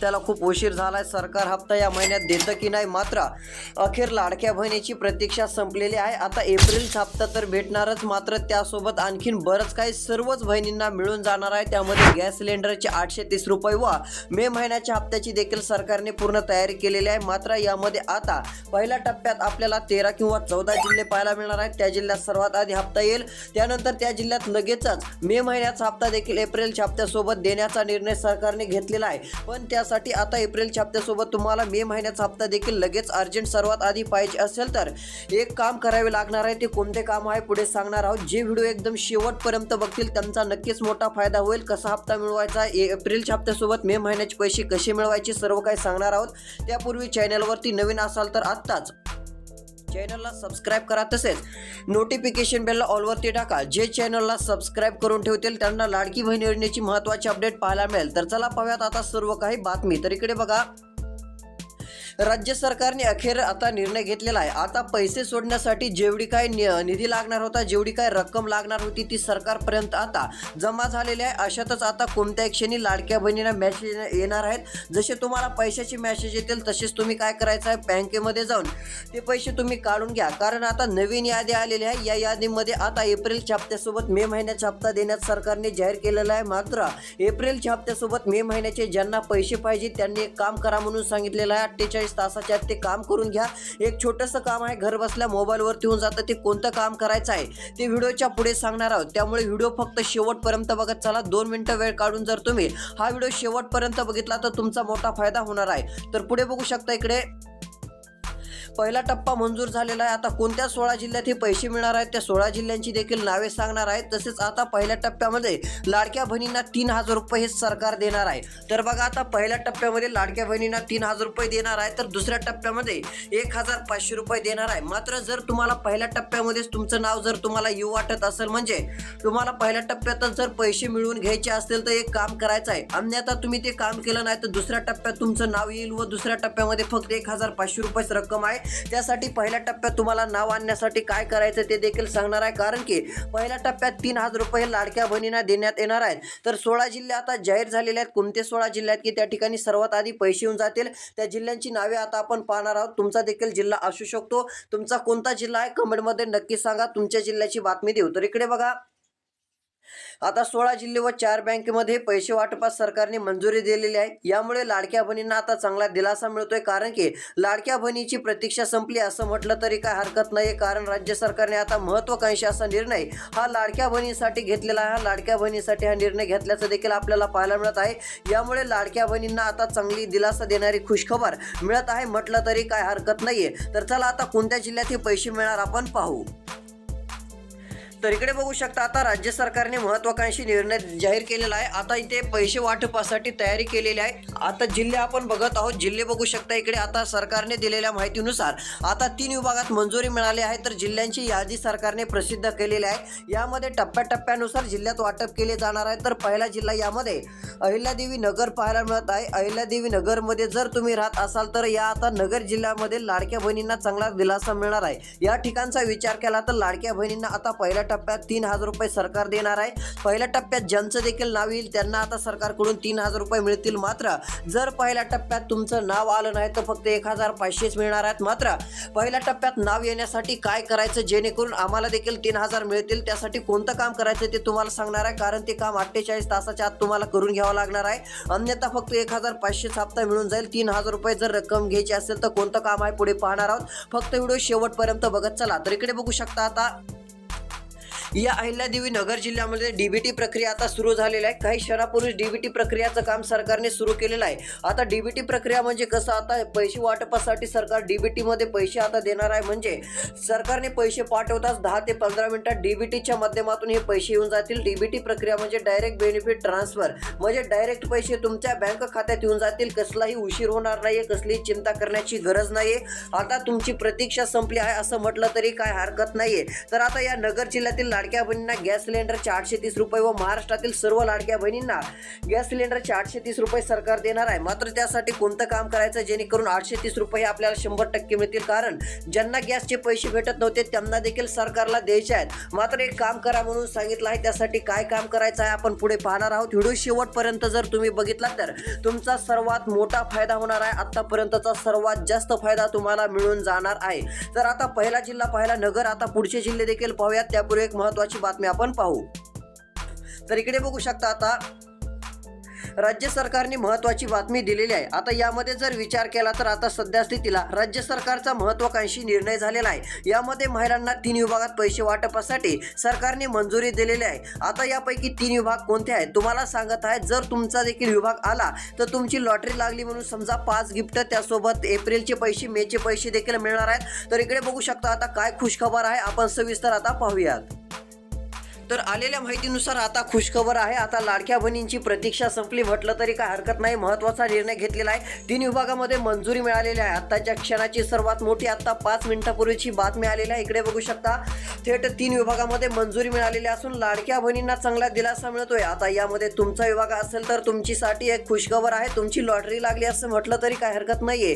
त्याला खूप उशीर झालाय. सरकार हप्ता या महिन्यात देतं की नाही मात्र अखेर लाडक्या बहिणीची प्रतीक्षा संपलेली आहे. आता एप्रिल हप्ता तर भेटणारच मात्र त्यासोबत आणखीन बरंच काही सर्वच बहिणींना मिळून जाणार आहे. त्यामध्ये गॅस सिलेंडरचे आठशे तीस रुपये व मे महिन्याच्या हप्त्याची देखील सरकारने पूर्ण तयारी केलेली आहे. मात्र यामध्ये आता पहिल्या टप्प्यात आपल्याला तेरा किंवा चौदा जिल्हे पाहायला मिळणार आहेत. त्या जिल्ह्यात सर्वात आधी हप्ता येईल. त्यानंतर त्या जिल्ह्यात लगेचच मे महिन्याचा हप्ता देखील एप्रिलच्या हप्त्यासोबत देण्याचा निर्णय सरकारने घेतलेला आहे. पण त्या त्यासाठी आता एप्रिलच्या हप्त्यासोबत तुम्हाला मे महिन्याचा हप्ता देखील लगेच अर्जंट सर्वात आधी पाहिजे असेल तर एक काम करावे लागणार आहे ते कोणते काम आहे पुढे सांगणार आहोत. जे व्हिडिओ एकदम शेवटपर्यंत बघतील त्यांचा नक्कीच मोठा फायदा होईल. कसा हप्ता मिळवायचा ए- एप्रिलच्या हप्त्यासोबत मे महिन्याचे पैसे कसे मिळवायचे सर्व काही सांगणार आहोत. त्यापूर्वी चॅनलवरती नवीन असाल तर आत्ताच चॅनलला सबस्क्राईब करा तसेच नोटिफिकेशन बेलला ऑलवरती टाका. जे चॅनलला सबस्क्राईब करून ठेवतील त्यांना लाडकी बहीण योजनेची महत्त्वाची अपडेट पाहायला मिळेल. तर चला पाहूयात आता सर्व काही बातमी. तर इकडे बघा. राज्य सरकारने अखेर आता निर्णय घेतलेला आहे. आता पैसे सोडण्यासाठी जेवढी काय निधी लागणार होता जेवढी काय रक्कम लागणार होती ती सरकारपर्यंत आता जमा झालेली आहे. अशातच आता कोणत्याही क्षणी लाडक्या बहिणींना मॅसेज येणार आहेत. जसे तुम्हाला पैशाचे मॅसेज येतील तसेच तुम्ही काय करायचं आहे? बँकेमध्ये जाऊन ते पैसे तुम्ही काढून घ्या. कारण आता नवीन यादी आलेली आहे. या यादीमध्ये आता एप्रिलच्या हप्त्यासोबत मे महिन्याचा हप्ता देण्यात सरकारने जाहीर केलेला आहे. मात्र एप्रिलच्या हप्त्यासोबत मे महिन्याचे ज्यांना पैसे पाहिजे त्यांनी एक काम करा म्हणून सांगितलेलं आहे. अठ्ठेचाळीस तासाच्या ते काम करून घ्या. एक छोटंसं काम आहे घर बसल्या मोबाईलवरती होऊन जातं ते कोणतं काम करायचं आहे ते व्हिडिओच्या पुढे सांगणार आहोत. त्यामुळे व्हिडिओ फक्त शेवटपर्यंत बघत चला दोन मिनटं वेळ काढून जर तुम्ही हा व्हिडिओ शेवटपर्यंत बघितला तर तुमचा मोठा फायदा होणार आहे. तर पुढे बघू शकता इकडे. पहिला टप्पा मंजूर झालेला आहे. आता कोणत्या सोळा जिल्ह्यात हे पैसे मिळणार आहेत? त्या सोळा जिल्ह्यांची देखील नावे सांगणार आहेत. तसेच आता पहिल्या टप्प्यामध्ये लाडक्या बहिणींना तीन हजार रुपये हे सरकार देणार आहे. तर बघा आता पहिल्या टप्प्यामध्ये लाडक्या बहिणींना तीन हजार रुपये देणार आहे. तर दुसऱ्या टप्प्यामध्ये एक हजार पाचशे रुपये देणार आहे. मात्र जर तुम्हाला पहिल्या टप्प्यामध्येच तुमचं नाव जर तुम्हाला येऊ वाटत असेल म्हणजे तुम्हाला पहिल्या टप्प्यातच जर पैसे मिळवून घ्यायचे असतील तर एक काम करायचं आहे. अन्यथा तुम्ही ते काम केलं नाही तर दुसऱ्या टप्प्यात तुमचं नाव येईल व दुसऱ्या टप्प्यामध्ये फक्त एक हजार पाचशे रुपयेच रक्कम आहे. त्यासाठी पहिल्या टप्प्यात तुम्हाला नाव आणण्यासाठी काय करायचं ते देखील सांगणार आहे. कारण की पहिल्या टप्प्यात तीन हजार रुपये लाडक्या बहिणींना देण्यात येणार आहेत. तर सोळा जिल्हे आता जाहीर झालेले आहेत. कोणते सोळा जिल्हे आहेत की त्या ठिकाणी सर्वात आधी पैसे येऊन जातील? त्या जिल्ह्यांची नावे आता आपण पाहणार आहोत. तुमचा देखील जिल्हा असू शकतो. तुमचा कोणता जिल्हा आहे? कमेंटमध्ये नक्की सांगा. तुमच्या जिल्ह्याची बातमी देऊ. तर इकडे बघा. आता सोळा जिल्हे व चार बँकेमध्ये पैसे वाटपास सरकारने मंजुरी दिलेली आहे. यामुळे लाडक्या बहिणींना आता चांगला दिलासा मिळतोय कारण की लाडक्या बहिणीची प्रतीक्षा संपली असं म्हटलं तरी काय हरकत नाही कारण राज्य सरकारने आता महत्वाकांक्षी असा निर्णय हा लाडक्या बहिणीसाठी घेतलेला आहे. हा लाडक्या बहिणीसाठी हा निर्णय घेतल्याचं देखील आपल्याला पाहायला मिळत आहे. यामुळे लाडक्या बहिणींना आता चांगली दिलासा देणारी खुशखबर मिळत आहे म्हटलं तरी काय हरकत नाहीये. तर चला आता कोणत्या जिल्ह्यात हे पैसे मिळणार आपण पाहू. तर इकडे बघू शकता आता राज्य सरकारने महत्वाकांक्षी निर्णय जाहीर केलेला आहे. आता इथे पैसे वाटपासाठी तयारी केलेली आहे. आता जिल्हे आपण बघत आहोत. जिल्हे बघू शकता इकडे आता सरकारने दिलेल्या माहितीनुसार आता तीन विभागात मंजुरी मिळाली आहे. तर जिल्ह्यांची यादी सरकारने प्रसिद्ध केलेली आहे. यामध्ये टप्प्याटप्प्यानुसार जिल्ह्यात वाटप केले जाणार आहे. तर पहिला जिल्हा यामध्ये अहिल्यादेवी नगर पाहायला मिळत आहे. अहिल्यादेवी नगरमध्ये जर तुम्ही राहत असाल तर या आता नगर जिल्ह्यामध्ये लाडक्या बहिणींना चांगला दिलासा मिळणार आहे. या ठिकाणचा विचार केला तर लाडक्या बहिणींना आता पहिल्या टप्प्यात तीन हजार रुपये सरकार देणार आहे. पहिल्या टप्प्यात ज्यांचं देखील नाव येईल त्यांना आता सरकारकडून तीन हजार रुपये मिळतील मात्र जर पहिल्या टप्प्यात तुमचं नाव आलं नाही तर फक्त एक हजार पाचशेच मिळणार आहेत मात्र. पहिल्या टप्प्यात नाव येण्यासाठी काय करायचं जेणेकरून आम्हाला देखील तीन हजार मिळतील त्यासाठी कोणतं काम करायचं ते तुम्हाला सांगणार आहे. कारण ते काम अठ्ठेचाळीस तासाच्या आत तुम्हाला करून घ्यावं लागणार आहे. अन्यथा फक्त एक हजार पाचशेच हप्ता मिळून जाईल. तीन हजार रुपये जर रक्कम घ्यायची असेल तर कोणतं काम आहे पुढे पाहणार आहोत. फक्त व्हिडिओ शेवटपर्यंत बघत चला. तर इकडे बघू शकता आता या अहिल्यादेवी नगर जिल्ह्यामध्ये डीबीटी प्रक्रिया आता सुरू झालेली आहे. काही क्षणापूर्वी डीबीटी प्रक्रियाचं काम सरकारने सुरू केलेलं आहे. आता डीबीटी प्रक्रिया म्हणजे कसं? आता पैसे वाटपासाठी सरकार डीबीटीमध्ये पैसे आता देणार आहे. म्हणजे सरकारने पैसे पाठवताच दहा ते पंधरा मिनिटात डीबीटीच्या माध्यमातून हे पैसे येऊन जातील. डीबीटी प्रक्रिया म्हणजे डायरेक्ट बेनिफिट ट्रान्सफर म्हणजे डायरेक्ट पैसे तुमच्या बँक खात्यात येऊन जातील. कसलाही उशीर होणार नाहीये कसलीही चिंता करण्याची गरज नाहीये. आता तुमची प्रतीक्षा संपली आहे असं म्हटलं तरी काय हरकत नाहीये. तर आता या नगर जिल्ह्यातील लाडक्या बहिणींना गॅस सिलेंडरचे आठशे तीस रुपये व महाराष्ट्रातील सर्व लाडक्या बहिणींना गॅस सिलेंडरचे आठशे तीस रुपये सरकार देणार आहे. मात्र त्यासाठी कोणतं काम करायचं? जेणेकरून आठशे तीस रुपये आपल्याला शंभर टक्के मिळतील. कारण ज्यांना गॅसचे पैसे भेटत नव्हते त्यांना देखील सरकारला द्यायचे आहेत. मात्र एक काम करा म्हणून सांगितलं आहे. त्यासाठी काय काम करायचं आहे आपण पुढे पाहणार आहोत. व्हिडिओ शेवटपर्यंत जर तुम्ही बघितला तर तुमचा सर्वात मोठा फायदा होणार आहे. आतापर्यंतचा सर्वात जास्त फायदा तुम्हाला मिळून जाणार आहे. तर आता पहिला जिल्हा पाहिला नगर आता पुढचे जिल्हे देखील पाहूयात. त्यापूर्वी एक महत्वाची बातमी आपण पाहू. तर इकडे बघू शकता आता राज्य सरकारने महत्वाची बातमी दिलेली आहे. आता यामध्ये जर विचार केला तर आता सध्या स्थितीला राज्य सरकारचा महत्वाकांक्षी निर्णय झालेला आहे. यामध्ये महिलांना तीन विभागात पैसे वाटपासाठी सरकारने मंजुरी दिलेली आहे. आता यापैकी तीन विभाग कोणते आहेत? तुम्हाला सांगत आहे जर तुमचा देखील विभाग आला तर तुमची लॉटरी लागली म्हणून समजा पाच गिफ्ट त्यासोबत एप्रिलचे पैसे मेचे पैसे देखील मिळणार आहेत. तर इकडे बघू शकता आता काय खुशखबर आहे आपण सविस्तर आता पाहूयात. तर आलेल्या माहितीनुसार आता खुशखबर आहे. आता लाडक्या बहिणींची प्रतीक्षा संपली. म्हटलं तरी काय हरकत नाही. महत्त्वाचा निर्णय घेतलेला आहे. तीन विभागामध्ये मंजुरी मिळालेली आहे. आत्ताच्या क्षणाची सर्वात मोठी आत्ता पाच मिनिटापूर्वीची बातमी आलेली आहे. इकडे बघू शकता थेट तीन विभागामध्ये मंजुरी मिळालेली असून लाडक्या बहिणींना चांगला दिलासा मिळतोय. आता यामध्ये तुमचा विभाग असेल तर तुमचीसाठी एक खुशखबर आहे. तुमची लॉटरी लागली असं म्हटलं तरी काय हरकत नाहीये.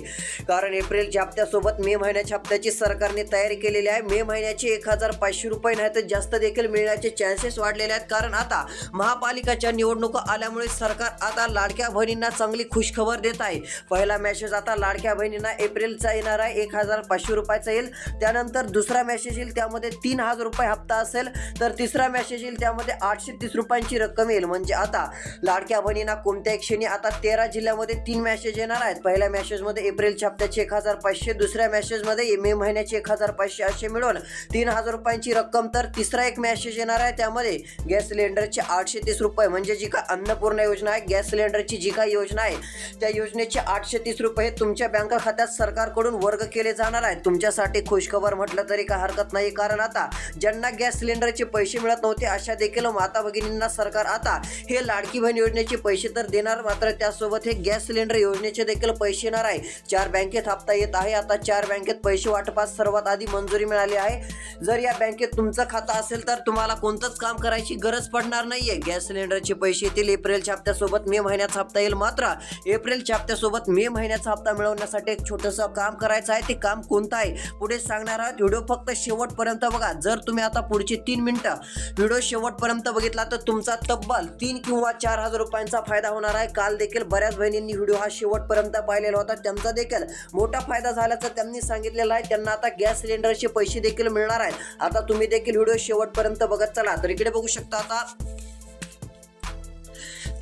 कारण एप्रिलच्या हप्त्यासोबत मे महिन्याच्या हप्त्याची सरकारने तयारी केलेली आहे. मे महिन्याचे एक हजार पाचशे रुपये नाही तर जास्त देखील मिळण्याचे चान्सेस वाढलेले आहेत. कारण आता महापालिकाच्या निवडणुका आल्यामुळे सरकार आता लाडक्या बहिणींना चांगली खुशखबर देत आहे. पहिला मॅसेज आता लाडक्या बहिणींना एप्रिलचा येणार आहे. एक हजार पाचशे रुपयाचा येईल. त्यानंतर दुसरा मॅसेज येईल. त्यामध्ये तीन हजार रुपये हप्ता असेल. तर तिसरा मॅसेज येईल. त्यामध्ये आठशे तीस रुपयांची रक्कम येईल. म्हणजे आता लाडक्या बहिणींना कोणत्याही क्षणी आता तेरा जिल्ह्यामध्ये तीन मॅसेज येणार आहेत. पहिल्या मॅसेजमध्ये एप्रिलच्या हप्त्याचे एक हजार पाचशे दुसऱ्या मॅसेजमध्ये मे महिन्याचे एक हजार पाचशे असे मिळून तीन हजार रुपयांची रक्कम. तर तिसरा एक मॅसेज येणार आहे. त्यामध्ये गॅस सिलेंडरचे आठशे तीस रुपये. म्हणजे जी काय अन्नपूर्णा योजना आहे गॅस सिलेंडरची जी काही योजना आहे त्या योजनेचे आठशे तीस रुपये तुमच्या बँक खात्यात सरकारकडून वर्ग केले जाणार आहेत. तुमच्यासाठी खुशखबर म्हटलं तरी काय हरकत नाही. कारण आता ज्यांना गॅस सिलेंडरचे पैसे मिळत नव्हते अशा देखील माता भगिनींना सरकार आता हे लाडकी बहीण योजनेचे पैसे तर देणार मात्र त्यासोबत हे गॅस सिलेंडर योजनेचे देखील पैसे येणार आहे. चार बँकेत हप्ता येत आहे. आता चार बँकेत पैसे वाटपास सर्वात आधी मंजुरी मिळाली आहे. जर या बँकेत तुमचं खातं असेल तर तुम्हाला कोणतंच काम करायची गरज पडणार नाहीये. गॅस सिलेंडरचे पैसे येतील एप्रिलच्या हप्त्यासोबत मे महिन्याचा हप्ता येईल. मात्र एप्रिलच्या हप्त्यासोबत मे महिन्याचा हप्ता मिळवण्यासाठी एक छोटंसं काम करायचं आहे. ते काम कोणतं आहे? पुढे सांगणार आहात. व्हिडिओ फक्त शेवटपर्यंत बघा. जर तुम्ही आता पुढचे तीन मिनिटं व्हिडिओ शेवटपर्यंत बघितला तर तुमचा तब्बल तीन किंवा चार हजार रुपयांचा फायदा होणार आहे. काल देखील बऱ्याच बहिणींनी व्हिडिओ हा शेवटपर्यंत पाहिलेला होता. त्यांचा देखील मोठा फायदा झाल्याचं त्यांनी सांगितलेलं आहे. त्यांना आता गॅस सिलेंडरचे पैसे देखील मिळणार आहेत. आता तुम्ही देखील व्हिडिओ शेवटपर्यंत बघत चला. तर इकडे बघू शकता आता.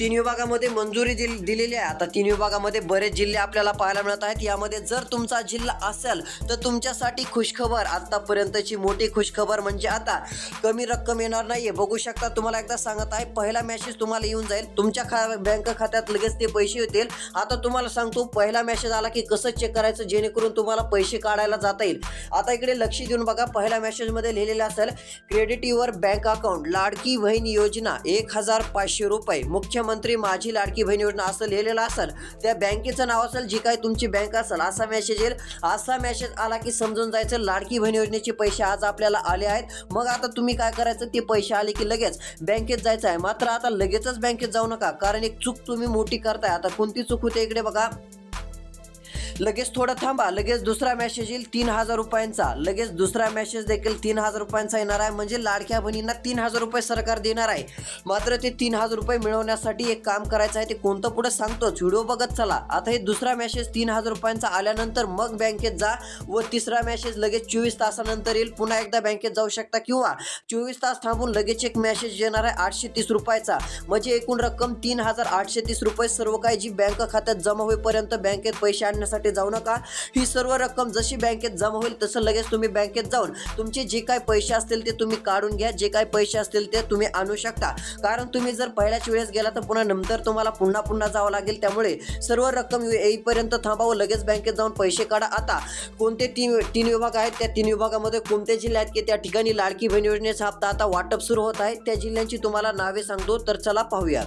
तीन विभागामध्ये मंजुरी दिल दिलेली आहे. आता तीन विभागामध्ये बरेच जिल्हे आपल्याला पाहायला मिळत आहेत. यामध्ये जर तुमचा जिल्हा असेल तर तुमच्यासाठी खुशखबर आतापर्यंतची मोठी खुशखबर म्हणजे आता कमी रक्कम येणार नाहीये. बघू शकता तुम्हाला एकदा सांगत आहे पहिला मॅसेज तुम्हाला येऊन जाईल. तुमच्या खा बँक खात्यात लगेच ते पैसे येतील. आता तुम्हाला सांगतो पहिला मॅसेज आला की कसं चेक करायचं जेणेकरून तुम्हाला पैसे काढायला जाता येईल. आता इकडे लक्ष देऊन बघा पहिल्या मॅसेजमध्ये लिहिलेलं असेल credit your bank account Ladki Bahin Yojana एक हजार पाचशे रुपये मुख्य प्रधानमंत्री माझी लाडकी बहीण योजना असं लिहिलेलं असेल त्या बँकेचं नाव असेल जी काही तुमची बँक असेल असा मेसेज येईल. असा मेसेज आला की समजून जायचं लाडकी बहीण योजनेचे पैसे आज आपल्याला आले आहेत. मग आता तुम्ही काय करायचं ते पैसे आले की लगेच बँकेत जायचं आहे मात्र आता लगेचच बँकेत जाऊ नका कारण एक चूक तुम्ही मोठी करताय. आता कोणती चूक होते इकडे बघा. लगेच थोडं थांबा लगेच दुसरा मेसेज येईल तीन हजार रुपयांचा. लगेच दुसरा मेसेज देखील तीन हजार रुपयांचा येणार आहे. म्हणजे लाडक्या बहिणींना तीन हजार रुपये सरकार देणार आहे. मात्र ते तीन हजार रुपये मिळवण्यासाठी एक काम करायचं आहे ते कोणतं पुढे सांगतोच. व्हिडिओ बघत चला. आता हे दुसरा मेसेज तीन हजार रुपयांचा आल्यानंतर मग बँकेत जा व तिसरा मेसेज लगेच चोवीस तासानंतर येईल. पुन्हा एकदा बँकेत जाऊ शकता किंवा चोवीस तास थांबून लगेच एक मेसेज येणार आहे आठशे तीस रुपयाचा. म्हणजे एकूण रक्कम तीन हजार आठशे तीस रुपये. सर्व काही जी बँक खात्यात जमा होईपर्यंत बँकेत पैसे आणण्यासाठी जाऊ नका. ही सर्व रक्कम जशी बँकेत जमा होईल तसं लगेच तुम्ही बँकेत जाऊन तुमचे जे काही पैसे असतील ते तुम्ही काढून घ्या. जे काही पैसे असतील ते तुम्ही आणू शकता. कारण तुम्ही जर पहिल्याच वेळेस गेला तर पुन्हा नंतर तुम्हाला पुन्हा पुन्हा जावं लागेल. त्यामुळे सर्व रक्कम येईपर्यंत थांबावं. लगेच बँकेत जाऊन पैसे काढा. आता कोणते तीन तीन विभाग आहेत? त्या तीन विभागामध्ये कोणते जिल्हे आहेत की त्या ठिकाणी लाडकी बहीण योजनेचा हप्ता आता वाटप सुरू होत आहे. त्या जिल्ह्यांची तुम्हाला नावे सांगतो. तर चला पाहूया.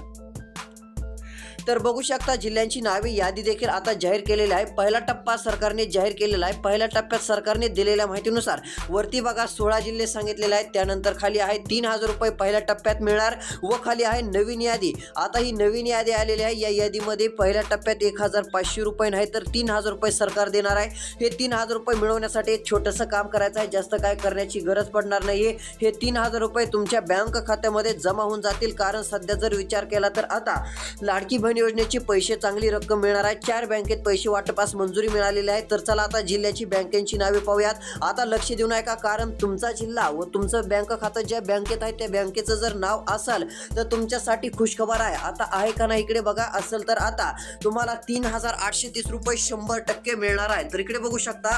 तर बघू शकता जिल्ह्यांची नावे यादी देखील आता जाहीर केलेली आहे. पहिला टप्पा सरकारने जाहीर केलेला आहे. पहिल्या टप्प्यात सरकारने दिलेल्या माहितीनुसार वरती बघा सोळा जिल्हे सांगितलेले आहेत. त्यानंतर खाली आहे तीन हजार रुपये पहिल्या टप्प्यात मिळणार व खाली आहे नवीन यादी. आता ही नवीन यादी आलेली आहे. या यादीमध्ये पहिल्या टप्प्यात एक हजार पाचशे रुपये नाही तर तीन हजार रुपये सरकार देणार आहे. हे तीन हजार रुपये मिळवण्यासाठी एक छोटंसं काम करायचं आहे. जास्त काय करण्याची गरज पडणार नाही हे तीन हजार रुपये तुमच्या बँक खात्यामध्ये जमा होऊन जातील. कारण सध्या जर विचार केला तर आता लाडकी बहीण योजनेचे पैसे चांगली रक्कम मिळणार आहे. चार बँकेत पैसे वाटपास मंजुरी मिळालेली आहे. तर चला आता जिल्ह्याची बँकेची नावे पाहूयात. आता लक्ष देऊ नका कारण तुमचा जिल्हा व तुमचं बँक खातं ज्या बँकेत आहे त्या बँकेचं जर नाव असाल तर तुमच्यासाठी खुशखबर आहे. आता आहे का नाही इकडे बघा. असेल तर आता तुम्हाला तीन हजार आठशे तीस रुपये शंभर टक्के मिळणार आहे. तर इकडे बघू शकता.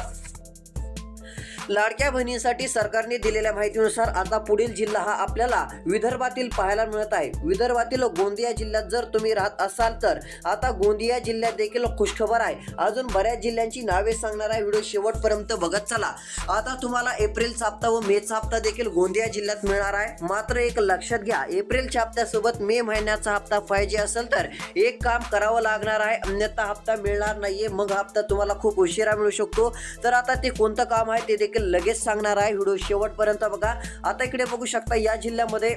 लाडक्या बहिणींसाठी सरकारने दिलेल्या माहितीनुसार आता पुढील जिल्हा हा आपल्याला विदर्भातील पाहायला मिळत आहे. विदर्भातील गोंदिया जिल्ह्यात जर तुम्ही राहत असाल तर आता गोंदिया जिल्ह्यात देखील खुशखबर आहे. अजून बऱ्याच जिल्ह्यांची नावे सांगणारा आहे. व्हिडिओ शेवटपर्यंत बघत चला. आता तुम्हाला एप्रिलचा हप्ता व मेचा हप्ता देखील गोंदिया जिल्ह्यात मिळणार आहे. मात्र एक लक्षात घ्या एप्रिलच्या हप्त्यासोबत मे महिन्याचा हप्ता पाहिजे असेल तर एक काम करावं लागणार आहे. अन्यथा हप्ता मिळणार नाहीये. मग हप्ता तुम्हाला खूप उशिरा मिळू शकतो. तर आता ते कोणतं काम आहे ते देखील लगेच सांगणार आहे. व्हिडिओ शेवटपर्यंत बघा. आता इकडे बघू शकता या जिल्ह्यामध्ये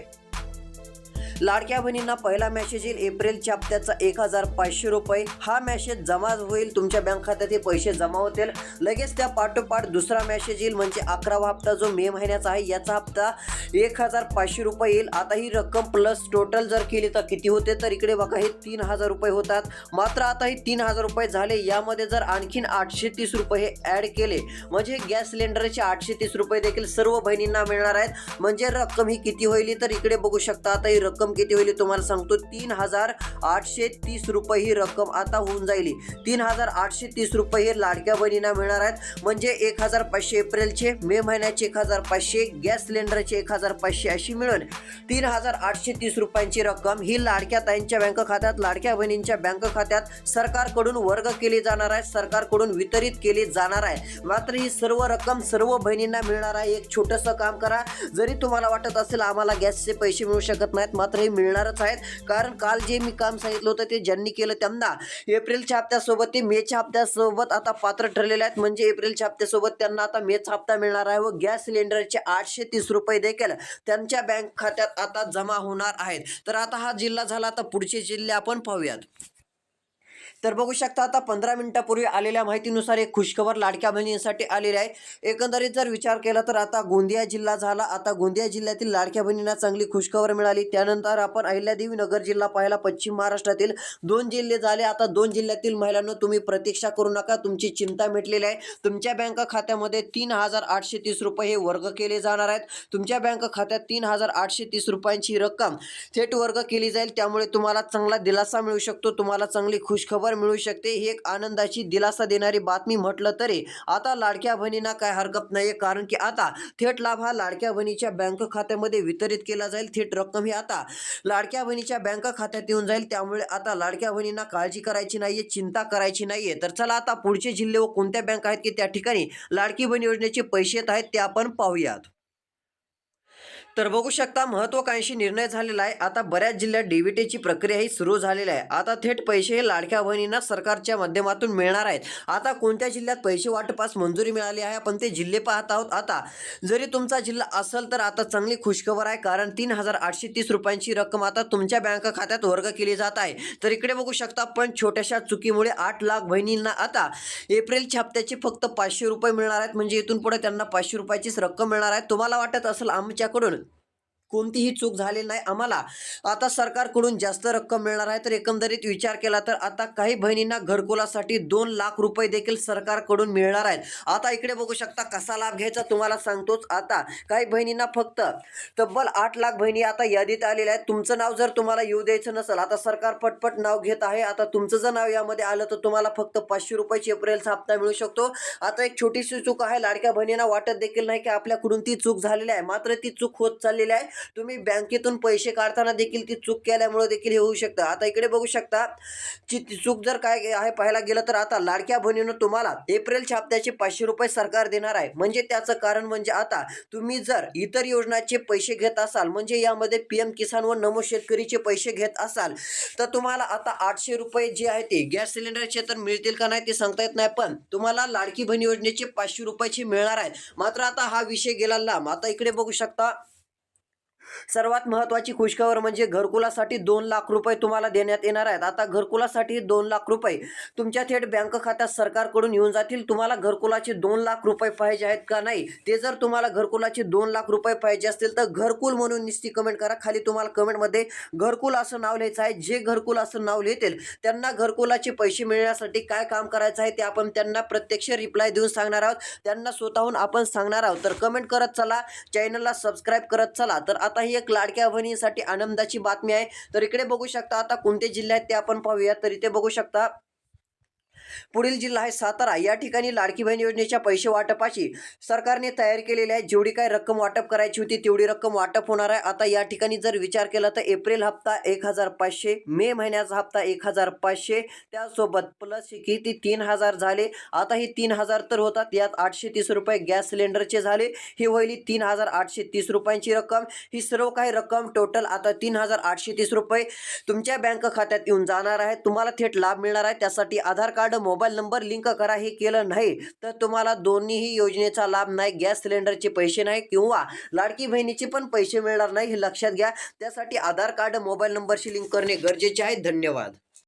लाडक्या बहिणींना पहिला मेसेज येईल एप्रिलच्या हप्त्याचा एक हजार पाचशे रुपये. हा मेसेज जमा होईल तुमच्या बँक खात्यात हे पैसे जमा होतील. लगेच त्या पाठोपाठ दुसरा मेसेज येईल म्हणजे अकरावा हप्ता जो मे महिन्याचा आहे याचा हप्ता एक हजार पाचशे रुपये येईल. आता ही रक्कम प्लस टोटल जर केली तर किती होते? तर इकडे बघा हे तीन हजार रुपये होतात. मात्र आता हे तीन हजार रुपये झाले यामध्ये जर आणखीन आठशे तीस रुपये हे ॲड केले म्हणजे गॅस सिलेंडरचे आठशे तीस रुपये देखील सर्व बहिणींना मिळणार आहेत. म्हणजे रक्कम ही किती होईल तर इकडे बघू शकता. आता ही रक्कम किती होईल तुम्हाला सांगतो तीन हजार आठशे तीस रुपये ही रक्कम आता होऊन जाईल. तीन हजार आठशे तीस रुपये हे लाडक्या बहिणींना मिळणार आहेत. म्हणजे एक हजार पाचशे एप्रिलचे मे महिन्याचे एक हजार पाचशे गॅस सिलेंडरचे एक हजार पाचशे अशी मिळून तीन हजार आठशे तीस रुपयांची रक्कम ही लाडक्या ताईंच्या बँक खात्यात लाडक्या बहिणींच्या बँक खात्यात सरकारकडून वर्ग केली जाणार आहे सरकारकडून वितरित केली जाणार आहे. मात्र ही सर्व रक्कम सर्व बहिणींना मिळणार आहे. एक छोटंसं काम करा. जरी तुम्हाला वाटत असेल आम्हाला गॅसचे पैसे मिळू शकत नाहीत मात्र हे मिळणारच आहेत. कारण काल जे मी काम सांगितलं होतं ते ज्यांनी केलं त्यांना एप्रिलच्या हप्त्यासोबत ते मेच्या हप्त्यासोबत आता पात्र ठरलेले आहेत. म्हणजे एप्रिलच्या हप्त्यासोबत त्यांना आता मेचा हप्ता मिळणार आहे व गॅस सिलेंडरचे आठशे तीस रुपये देखील त्यांच्या बँक खात्यात आता जमा होणार आहेत. तर आता हा जिल्हा झाला. तर पुढचे जिल्हे आपण पाहूयात. तर बघू शकता आता पंधरा मिनिटापूर्वी आलेल्या माहितीनुसार एक खुशखबर लाडक्या बहिणींसाठी आलेली आहे. एकंदरीत जर विचार केला तर आता गोंदिया जिल्हा झाला. आता गोंदिया जिल्ह्यातील लाडक्या बहिणींना चांगली खुशखबर मिळाली. त्यानंतर आपण अहिल्यादेवी नगर जिल्हा पाहिला पश्चिम महाराष्ट्रातील दोन जिल्हे झाले. आता दोन जिल्ह्यातील महिलांना तुम्ही प्रतीक्षा करू नका. तुमची चिंता मिटलेली आहे. तुमच्या बँक खात्यामध्ये तीन हजार आठशे तीस रुपये हे वर्ग केले जाणार आहेत. तुमच्या बँक खात्यात तीन हजार आठशे तीस रुपयांची रक्कम थेट वर्ग केली जाईल. त्यामुळे तुम्हाला चांगला दिलासा मिळू शकतो. तुम्हाला चांगली खुशखबर मिळू शकते ही एक आनंदाची दिलासा देणारी बातमी म्हटलं तरी आता लाडक्या बहिणींना काय हरकत नाही कारण की आता थेट लाभ हा लाडक्या बहिणीच्या बँक खात्यामध्ये वितरित केला जाईल. थेट रक्कम ही आता लाडक्या बहिणीच्या बँक खात्यात येऊन जाईल. त्यामुळे आता लाडक्या बहिणींना काळजी करायची नाहीये चिंता करायची नाहीये. तर चला आता पुढचे जिल्हे व कोणत्या बँक आहेत की त्या ठिकाणी लाडकी बहीण योजनेचे पैसे येत आहेत ते आपण पाहूयात. तर बघू शकता महत्वाकांक्षी निर्णय झालेला आहे. आता बऱ्याच जिल्ह्यात डीबीटीची प्रक्रिया ही सुरू झालेली आहे. आता थेट पैसे हे लाडक्या बहिणींना सरकारच्या माध्यमातून मिळणार आहेत. आता कोणत्या जिल्ह्यात पैसे वाटपास मंजुरी मिळाली आहे? आपण ते जिल्हे पाहत आहोत. आता जरी तुमचा जिल्हा असेल तर आता चांगली खुशखबर आहे. कारण तीन हजार आठशे तीस रुपयांची रक्कम आता तुमच्या बँक खात्यात वर्ग केली जात आहे. तर इकडे बघू शकता पण छोट्याशा चुकीमुळे आठ लाख बहिणींना आता एप्रिलच्या हप्त्याचे फक्त पाचशे रुपये मिळणार आहेत. म्हणजे इथून पुढे त्यांना पाचशे रुपयाचीच रक्कम मिळणार आहे. तुम्हाला वाटत असेल आमच्याकडून कोणतीही चूक झालेली नाही आम्हाला. आता सरकारकडून जास्त रक्कम मिळणार आहे तर एकंदरीत विचार केला तर आता काही बहिणींना घरकुलासाठी दोन लाख रुपये देखील सरकारकडून मिळणार आहेत. आता इकडे बघू शकता कसा लाभ घ्यायचा तुम्हाला सांगतोच आता. काही बहिणींना फक्त तब्बल आठ लाख बहिणी आता यादीत आलेल्या आहेत. तुमचं नाव जर तुम्हाला येऊ द्यायचं नसेल आता सरकार पटपट नाव घेत आहे. आता तुमचं जर नाव यामध्ये आलं तर तुम्हाला फक्त पाचशे रुपयाची एप्रिलचा हप्ता मिळू शकतो. आता एक छोटीशी चूक आहे लाडक्या बहिणींना वाटत देखील नाही की आपल्याकडून ती चूक झालेली आहे. मात्र ती चूक होत चाललेली आहे. तुम्ही बँकेतून पैसे काढताना देखील ती चूक केल्यामुळे देखील हे होऊ शकतं. आता इकडे बघू शकता ची ती चूक जर काय आहे पाहायला गेलं तर आता लाडक्या बहिणीनं तुम्हाला एप्रिलच्या हप्त्याचे पाचशे रुपये सरकार देणार आहे. म्हणजे त्याचं कारण म्हणजे आता तुम्ही जर इतर योजनाचे पैसे घेत असाल म्हणजे यामध्ये पी एम किसान व नमो शेतकरीचे पैसे घेत असाल तर तुम्हाला आता आठशे रुपये जे आहे ते गॅस सिलेंडरचे तर मिळतील का नाही ते सांगता येत नाही पण तुम्हाला लाडकी बहीण योजनेचे पाचशे रुपयाचे मिळणार आहेत मात्र आता हा विषय गेला लांब. आता इकडे बघू शकता सर्वात महत्त्वाची खुशखबर म्हणजे घरकुलासाठी दोन लाख रुपये तुम्हाला देण्यात येणार आहेत. आता घरकुलासाठी दोन लाख रुपये तुमच्या थेट बँक खात्यात सरकारकडून येऊन जातील. तुम्हाला घरकुलाचे दोन लाख रुपये पाहिजे आहेत का नाही? ते जर तुम्हाला घरकुलाचे दोन लाख रुपये पाहिजे असतील तर घरकुल म्हणून निश्चित कमेंट करा. खाली तुम्हाला कमेंटमध्ये घरकुल असं नाव लिहायचं आहे. जे घरकुल असं नाव लिहितील त्यांना घरकुलाचे पैसे मिळण्यासाठी काय काम करायचं आहे ते आपण त्यांना प्रत्यक्ष रिप्लाय देऊन सांगणार आहोत. त्यांना स्वतःहून आपण सांगणार आहोत. तर कमेंट करत चला चॅनलला सबस्क्राईब करत चला. तर आता आता ही एक लाडक्या बहिणीसाठी आनंदाची बातमी आहे. तर इकडे बघू शकता आता कोणते जिल्हे आहेत ते आपण पाहूया तर इथे बघू शकता पुढील जिल्हा आहे सातारा. या ठिकाणी लाडकी बहीण योजनेच्या पैसे वाटपाची सरकारने तयार केलेली आहे. जेवढी काय रक्कम वाटप करायची होती तेवढी रक्कम वाटप होणार आहे. आता या ठिकाणी जर विचार केला तर एप्रिल हप्ता एक हजार पाचशे मे महिन्याचा हप्ता एक हजार पाचशे. त्यासोबत प्लस किती? तीन हजार झाले. आता ही तीन हजार तर होतात. यात आठशे तीस रुपये गॅस सिलेंडरचे झाले. ही होईल तीन हजार आठशे तीस रुपयांची रक्कम. ही सर्व काही रक्कम टोटल आता तीन हजार आठशे तीस रुपये तुमच्या बँक खात्यात येऊन जाणार आहे. तुम्हाला थेट लाभ मिळणार आहे. त्यासाठी Aadhaar card mobile number link करा हे केलं नाही तर तुम्हाला दोन्हीही योजनेचा लाभ नाही गॅस सिलेंडरचे पैसे नाही किंवा लाडकी बहिणीचे पण पैसे मिळणार नाही हे लक्षात घ्या. त्यासाठी आधार कार्ड मोबाईल नंबरशी लिंक करणे गरजेचे आहे. धन्यवाद.